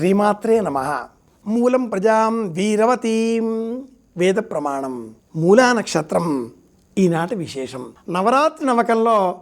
శ్రీమాత్రే నమ. మూలం ప్రజాం వీరవతీం. వేద ప్రమాణం మూలా నక్షత్రం ఈనాటి విశేషం. నవరాత్రి నవకంలో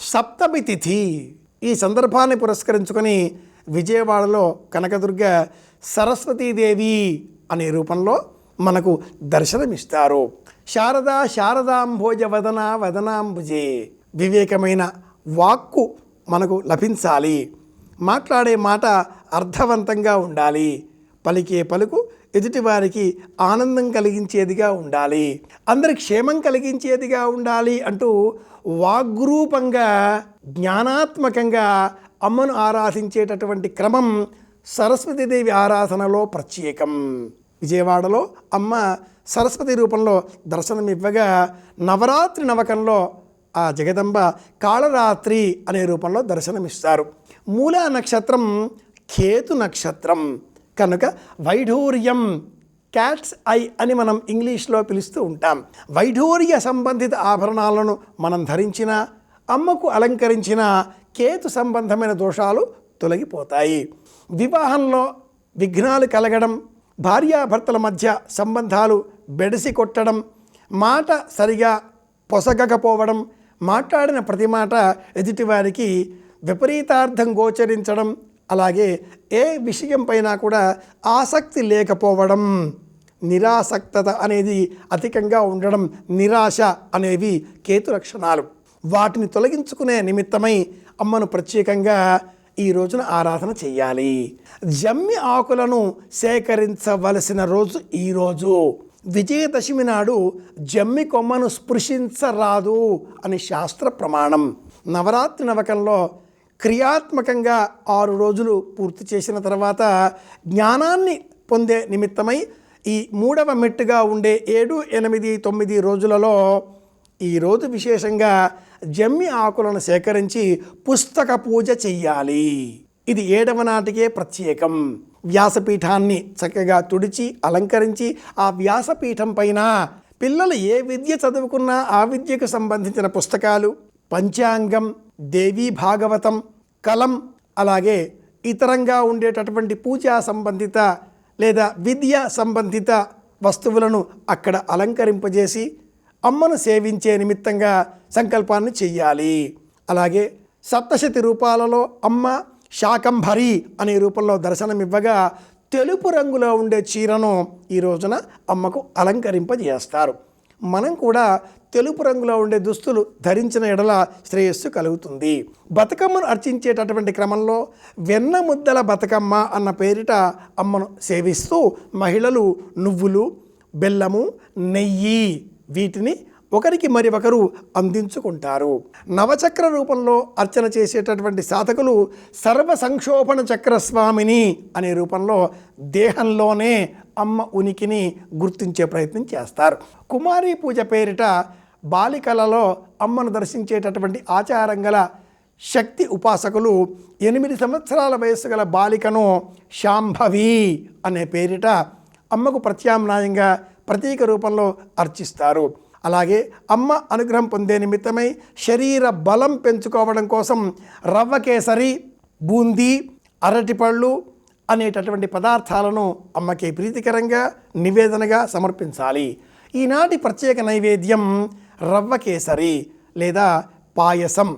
సప్తమి తిథి ఈ సందర్భాన్ని పురస్కరించుకొని విజయవాడలో కనకదుర్గ సరస్వతీదేవి అనే రూపంలో మనకు దర్శనమిస్తారు. శారదా శారదాంభోజ వదన వదనాంబుజే వివేకమైన వాక్కు మనకు లభించాలి. మాట్లాడే మాట అర్థవంతంగా ఉండాలి. పలికే పలుకు ఎదుటివారికి ఆనందం కలిగించేదిగా ఉండాలి. అందరి క్షేమం కలిగించేదిగా ఉండాలి అంటూ వాగ్రూపంగా జ్ఞానాత్మకంగా అమ్మను ఆరాధించేటటువంటి క్రమం సరస్వతీదేవి ఆరాధనలో ప్రత్యేకం. విజయవాడలో అమ్మ సరస్వతి రూపంలో దర్శనమివ్వగా నవరాత్రి నవకంలో ఆ జగదంబ కాళరాత్రి అనే రూపంలో దర్శనమిస్తారు. మూలా నక్షత్రం కేతు నక్షత్రం. కనుక వైఢూర్యం క్యాట్స్ ఐ అని మనం ఇంగ్లీష్లో పిలుస్తూ ఉంటాం. వైఢూర్య సంబంధిత ఆభరణాలను మనం ధరించిన అమ్మకు అలంకరించిన కేతు సంబంధమైన దోషాలు తొలగిపోతాయి. వివాహంలో విఘ్నాలు కలగడం భార్యాభర్తల మధ్య సంబంధాలు బెడిసి కొట్టడం మాట సరిగా పొసగకపోవడం మాట్లాడిన ప్రతి మాట ఎదుటివారికి విపరీతార్థం గోచరించడం అలాగే ఏ విషయం పైన కూడా ఆసక్తి లేకపోవడం నిరాసక్తత అనేది అధికంగా ఉండడం నిరాశ అనేవి కేతు లక్షణాలు. వాటిని తొలగించుకునే నిమిత్తమై అమ్మను ప్రత్యేకంగా ఈ రోజున ఆరాధన చేయాలి. జమ్మి ఆకులను సేకరించవలసిన రోజు ఈరోజు విజయదశమి నాడు జమ్మి కొమ్మను స్పృశించరాదు అని శాస్త్ర ప్రమాణం. నవరాత్రి నవకంలో క్రియాత్మకంగా ఆరు రోజులు పూర్తి చేసిన తర్వాత జ్ఞానాన్ని పొందే నిమిత్తమై ఈ మూడవ మెట్టుగా ఉండే ఏడు ఎనిమిది తొమ్మిది రోజులలో ఈరోజు విశేషంగా జమ్మి ఆకులను సేకరించి పుస్తక పూజ చెయ్యాలి. ఇది ఏడవ నాటికే ప్రత్యేకం. వ్యాసపీఠాన్ని చక్కగా తుడిచి అలంకరించి ఆ వ్యాసపీఠం పైన పిల్లలు ఏ విద్య చదువుకున్నా ఆ విద్యకు సంబంధించిన పుస్తకాలు పంచాంగం దేవీ భాగవతం కలం అలాగే ఇతరంగా ఉండేటటువంటి పూజా సంబంధిత లేదా విద్య సంబంధిత వస్తువులను అక్కడ అలంకరింపజేసి అమ్మను సేవించే నిమిత్తంగా సంకల్పాన్ని చెయ్యాలి. అలాగే సప్తశతి రూపాలలో అమ్మ శాకంభరి అనే రూపంలో దర్శనమివ్వగా తెలుపు రంగులో ఉండే చీరను ఈ రోజున అమ్మకు అలంకరింపజేస్తారు. మనం కూడా తెలుపు రంగులో ఉండే దుస్తులు ధరించిన ఎడల శ్రేయస్సు కలుగుతుంది. బతుకమ్మను అర్చించేటటువంటి క్రమంలో వెన్న ముద్దల బతుకమ్మ అన్న పేరిట అమ్మను సేవిస్తూ మహిళలు నువ్వులు బెల్లము నెయ్యి వీటిని ఒకరికి మరి ఒకరు అందించుకుంటారు. నవచక్ర రూపంలో అర్చన చేసేటటువంటి సాధకులు సర్వ సంక్షోభణ చక్రస్వామిని అనే రూపంలో దేహంలోనే అమ్మ ఉనికిని గుర్తించే ప్రయత్నం చేస్తారు. కుమారి పూజ పేరిట బాలికలలో అమ్మను దర్శించేటటువంటి ఆచారం గల శక్తి ఉపాసకులు ఎనిమిది సంవత్సరాల వయస్సు గల బాలికను శాంభవి అనే పేరిట అమ్మకు ప్రత్యామ్నాయంగా ప్రతీక రూపంలో అర్చిస్తారు. అలాగే అమ్మ అనుగ్రహం పొందే నిమిత్తమై శరీర బలం పెంచుకోవడం కోసం రవ్వ కేసరి బూందీ అరటిపళ్ళు అనేటటువంటి పదార్థాలను అమ్మకి ప్రీతికరంగా నివేదనగా సమర్పించాలి. ఈనాటి ప్రత్యేక నైవేద్యం రవ్వ కేసరి లేదా పాయసం.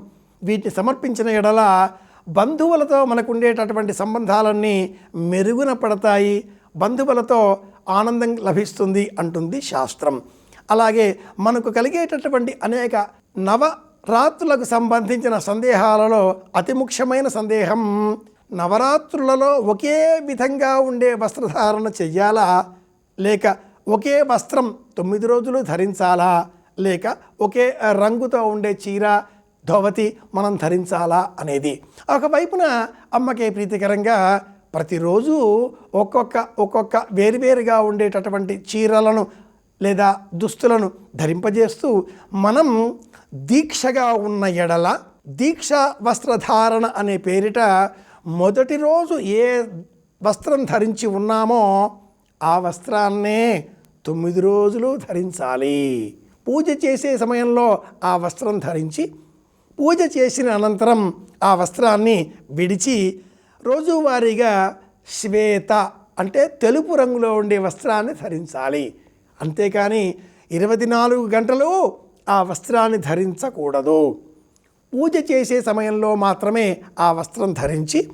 వీటిని సమర్పించిన ఎడల బంధువులతో మనకు ఉండేటటువంటి సంబంధాలన్నీ మెరుగున పడతాయి. బంధువులతో ఆనందం లభిస్తుంది అంటుంది శాస్త్రం. అలాగే మనకు కలిగేటటువంటి అనేక నవరాత్రులకు సంబంధించిన సందేహాలలో అతి ముఖ్యమైన సందేహం నవరాత్రులలో ఒకే విధంగా ఉండే వస్త్రధారణ చెయ్యాలా? లేక ఒకే వస్త్రం తొమ్మిది రోజులు ధరించాలా? లేక ఒకే రంగుతో ఉండే చీర ధోవతి మనం ధరించాలా అనేది. ఒకవైపున అమ్మకే ప్రీతికరంగా ప్రతిరోజు ఒక్కొక్క ఒక్కొక్క వేరువేరుగా ఉండేటటువంటి చీరలను లేదా దుస్తులను ధరింపజేస్తూ మనం దీక్షగా ఉన్న ఎడల దీక్ష వస్త్రధారణ అనే పేరిట మొదటి రోజు ఏ వస్త్రం ధరించి ఉన్నామో ఆ వస్త్రాన్నే తొమ్మిది రోజులు ధరించాలి. పూజ చేసే సమయంలో ఆ వస్త్రం ధరించి పూజ చేసిన అనంతరం ఆ వస్త్రాన్ని విడిచి రోజువారీగా శ్వేత అంటే తెలుపు రంగులో ఉండే వస్త్రాన్ని ధరించాలి. అంతేకాని ఇరవై నాలుగు గంటలు ఆ వస్త్రాన్ని ధరించకూడదు. పూజ చేసే సమయంలో మాత్రమే ఆ వస్త్రం ధరించి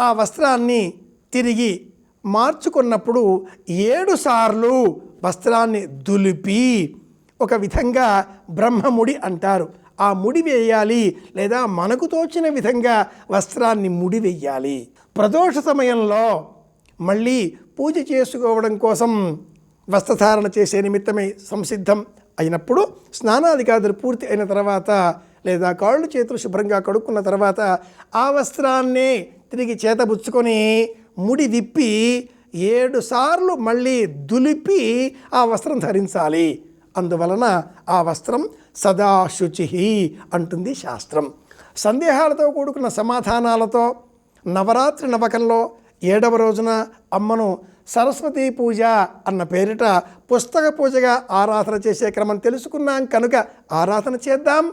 ఆ వస్త్రాన్ని తిరిగి మార్చుకున్నప్పుడు ఏడుసార్లు వస్త్రాన్ని దులిపి ఒక విధంగా బ్రహ్మముడి అంటారు. ఆ ముడి వేయాలి లేదా మనకు తోచిన విధంగా వస్త్రాన్ని ముడి వేయాలి ప్రదోష సమయంలో మళ్ళీ పూజ చేసుకోవడం కోసం వస్త్రధారణ చేసే నిమిత్తమై సంసిద్ధం అయినప్పుడు స్నానాధికారులు పూర్తి అయిన తర్వాత లేదా కాళ్ళు చేతులు శుభ్రంగా కడుక్కున్న తర్వాత ఆ వస్త్రాన్నే తిరిగి చేతబుచ్చుకొని ముడి విప్పి ఏడు సార్లు మళ్ళీ దులిపి ఆ వస్త్రం ధరించాలి. అందువలన ఆ వస్త్రం సదా శుచి అంటుంది శాస్త్రం. సందేహాలతో కూడుకున్న సమాధానాలతో నవరాత్రి నవకంలో ఏడవ రోజున అమ్మను సరస్వతీ పూజ అన్న పేరిట పుస్తక పూజగా ఆరాధన చేసే క్రమం తెలుసుకున్నాం కనుక ఆరాధన చేద్దాం.